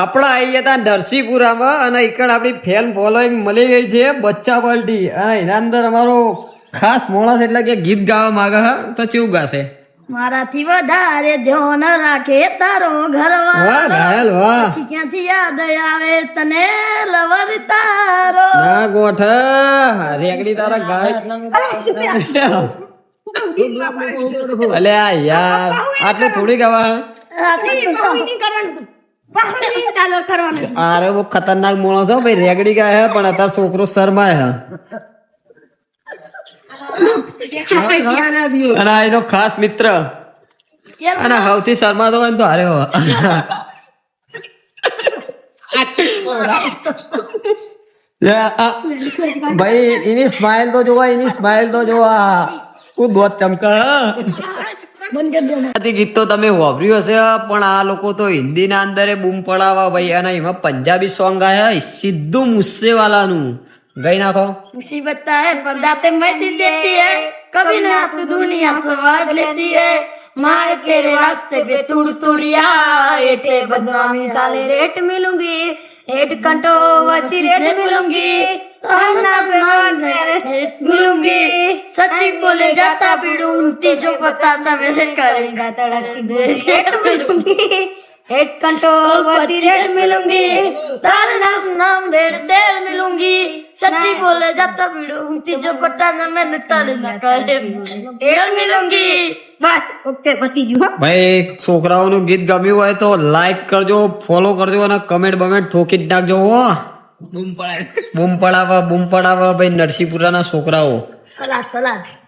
આપણા આવી હતા નરસિંહપુરામાં અને એકડ આપણી ફેન ફોલોઈંગ મળી ગઈ છે બચ્ચા પલટી અને એના અંદર અમારો ખાસ મોણસ એટલે કે ગીત ગાવા માંગે હે તો ચેવું ગાશે? મારાથી વધારે ધ્યાન રાખે તારો વાહ ઘાયલ વાહ. પછી ક્યાંથી યાદ આવે તને લવર તારો. ના ગોઠ. રેગડી તારા ગાય. અલે આ યાર આટલે થોડી ગવા અરે બહુ ખતરનાક મોણો હો ભાઈ રેગડી ગયા હે પણ અત્યારે છોકરો શરમાય હે. અને એનો ખાસ મિત્ર. અને સૌથી શરમાતો હોય તો હારે ભાઈ એની સ્માઇલ તો જોવા એની સ્માઇલ તો જોવા. હું. દોત ચમકા ગીત તો તમે વાપર્યું હશે પણ આ લોકો તો હિન્દીના અંદર એ બૂમ પડાવા ભાઈ અને એમાં પંજાબી સોંગ ગાયા સીધું મુસ્સે વાલાનું ગઈ નાખો मुसीबत है पर्दा पे मेहंदी देती है कभी ना तू दुनिया स्वाद लेती है मार के रास्ते पे तुड़ तुड़िया एटे बदनामी साले रेट मिलूंगी हेड कंटो वची रेट मिलूंगी अन्ना पे मान मेरे मिलूंगी सच्ची बोले जाता पीड़ू तीसो पता सवेरे करेगा तड़क रेट मिलूंगी हेड कंटो वची रेट मिलूंगी तारे नाम नाम रेट देर मिलूंगी सच्ची बोले जाता पीड़ू तीसो पता ना मैं नटल ना करे देर मिलूंगी बस ओके पति जी हाँ ભાઈ છોકરાઓનું ગીત ગમ્યું હોય તો લાઈક કરજો ફોલો કરજો અને કમેન્ટ બમેન્ટ ઠોકી જ નાખજો હો બૂમ પડાવા બૂમ પડાવા ભાઈ નરસિંહપુરાના છોકરાઓ Solar, solar.